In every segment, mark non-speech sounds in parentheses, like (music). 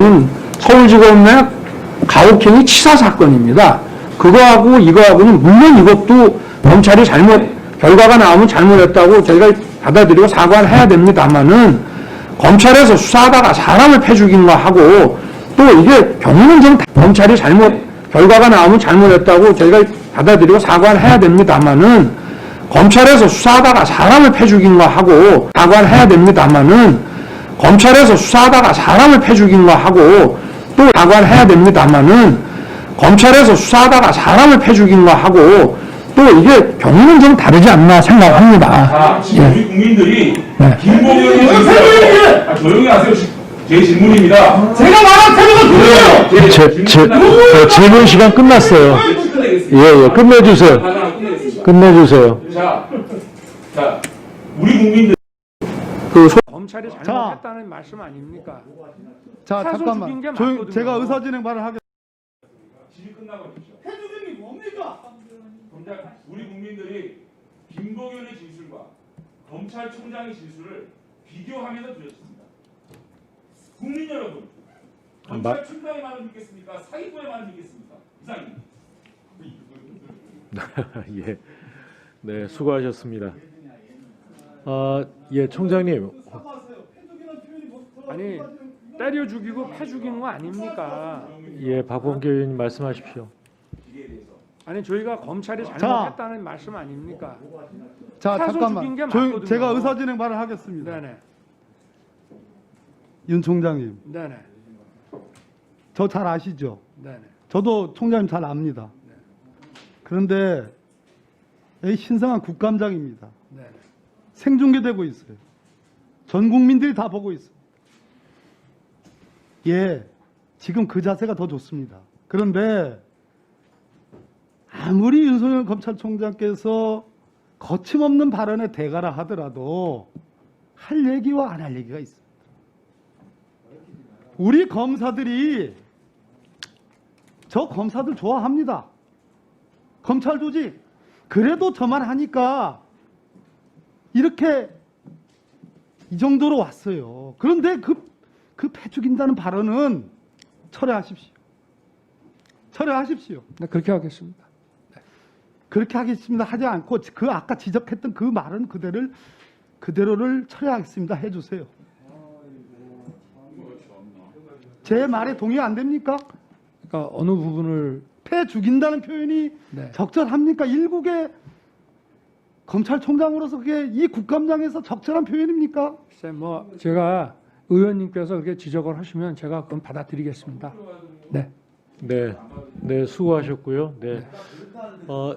음, 서울지검 내 가혹행위 치사 사건입니다. 그거하고 이거하고는 물론 이것도 검찰이 잘못 결과가 나오면 잘못했다고 저희가 받아들이고 사과를 해야 됩니다만은 검찰에서 수사하다가 사람을 패 죽인 거 하고 또 이게 경우는 좀 다- 검찰이 잘못 결과가 나오면 잘못했다고 저희가 받아들이고 사과를 해야 됩니다만은 검찰에서 수사하다가 사람을 패 죽인 거 하고 사과를 해야 됩니다만은 검찰에서 수사하다가 사람을 패 죽인 거 하고 또 사과를 해야 됩니다만은 검찰에서 수사하다가 사람을 패 죽인 거 하고 또 이게 경우는 좀 다르지 않나 생각합니다. 아, 지금 예. 우리 국민들이 네. 김봉현의 진술 아, 조용히 하세요. 지- 제 질문입니다. 제가 말한 태도가 제, 제, 제, 저 질문 시간 끝났어요. 예, 예, 끝내주세요. 끝내주세요. 자, 자, 우리 국민들 그 소- 검찰이 잘못했다는 말씀 아닙니까? 자 사소 죽인 게 잠깐만 조용 맞거든요. 제가 의사 진행 발언 하겠습니다. 질의 끝나버렸죠. 해주님이 뭡니까? 검찰 우리 국민들이 김봉현의 진술과 검찰총장의 진술을 비교하면서 들었습니다. 국민 여러분, 검찰총장의 말을 믿겠습니까? 사기부의 말을 믿겠습니까? 이상입니다. (laughs) 예. 네, 수고하셨습니다. 아, 예, 총장님. 아니 때려 죽이고 패 죽인 거 아닙니까? 예, 박범계 의원님 말씀하십시오. 아니 저희가 검찰이 잘못했다는 말씀 아닙니까? 자 죽인 잠깐만 게 조용 맞거든요. 제가 의사 진행 발언 하겠습니다. 네네 윤 총장님 네네 저 잘 아시죠? 네네 저도 총장님 잘 압니다. 그런데 이 신성한 국감장입니다. 네네 생중계되고 있어요. 전 국민들이 다 보고 있어요. 예, 지금 그 자세가 더 좋습니다. 그런데 아무리 윤석열 검찰총장께서 거침없는 발언에 대가라 하더라도 할 얘기와 안 할 얘기가 있습니다. 우리 검사들이 저 검사들 좋아합니다. 검찰 조직. 그래도 저만 하니까 이렇게 이 정도로 왔어요. 그런데 그, 그 패 죽인다는 발언은 철회하십시오. 철회하십시오. 네 그렇게 하겠습니다. 그렇게 하겠습니다. 하지 않고 그 아까 지적했던 그 말은 그대를 그대로를 철회하겠습니다. 해주세요. 제 말에 동의 안 됩니까? 그러니까 어느 부분을 패 죽인다는 표현이 네. 적절합니까? 일국의 검찰총장으로서 그게 이 국감장에서 적절한 표현입니까? 글쎄 뭐 제가 의원님께서 그렇게 지적을 하시면 제가 그건 받아들이겠습니다. 네. 네, 네, 수고하셨고요. 네. 어,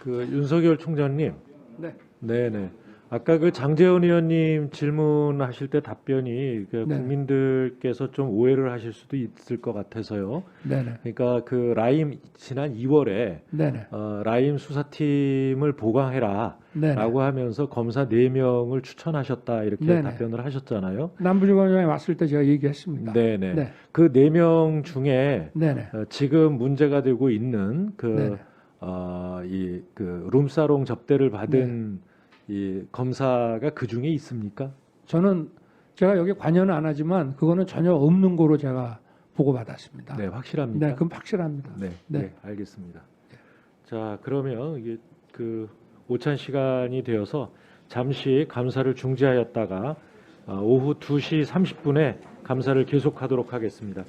그 윤석열 총장님. 네. 네, 네. 아까 그 장재원 의원님 질문하실 때 답변이 그 네. 국민들께서 좀 오해를 하실 수도 있을 것 같아서요. 네네. 그러니까 그 라임 지난 2월에 네네. 어, 라임 수사팀을 보강해라. 네네. 라고 하면서 검사 4명을 추천하셨다 이렇게 네네. 답변을 하셨잖아요. 남부지검장이 왔을 때 제가 얘기했습니다. 네네. 네. 그 4명 중에 네네. 어, 지금 문제가 되고 있는 네네. 그, 어, 이, 그, 룸사롱 접대를 받은 네. 이 검사가 그 중에 있습니까? 저는 제가 여기 관여는 안 하지만 그거는 전혀 없는 거로 제가 보고 받았습니다. 네, 확실합니까? 네, 그건 확실합니다. 네, 네. 네, 알겠습니다. 자, 그러면 이게 그 오찬 시간이 되어서 잠시 감사를 중지하였다가 어, 오후 2시 30분에 감사를 계속하도록 하겠습니다.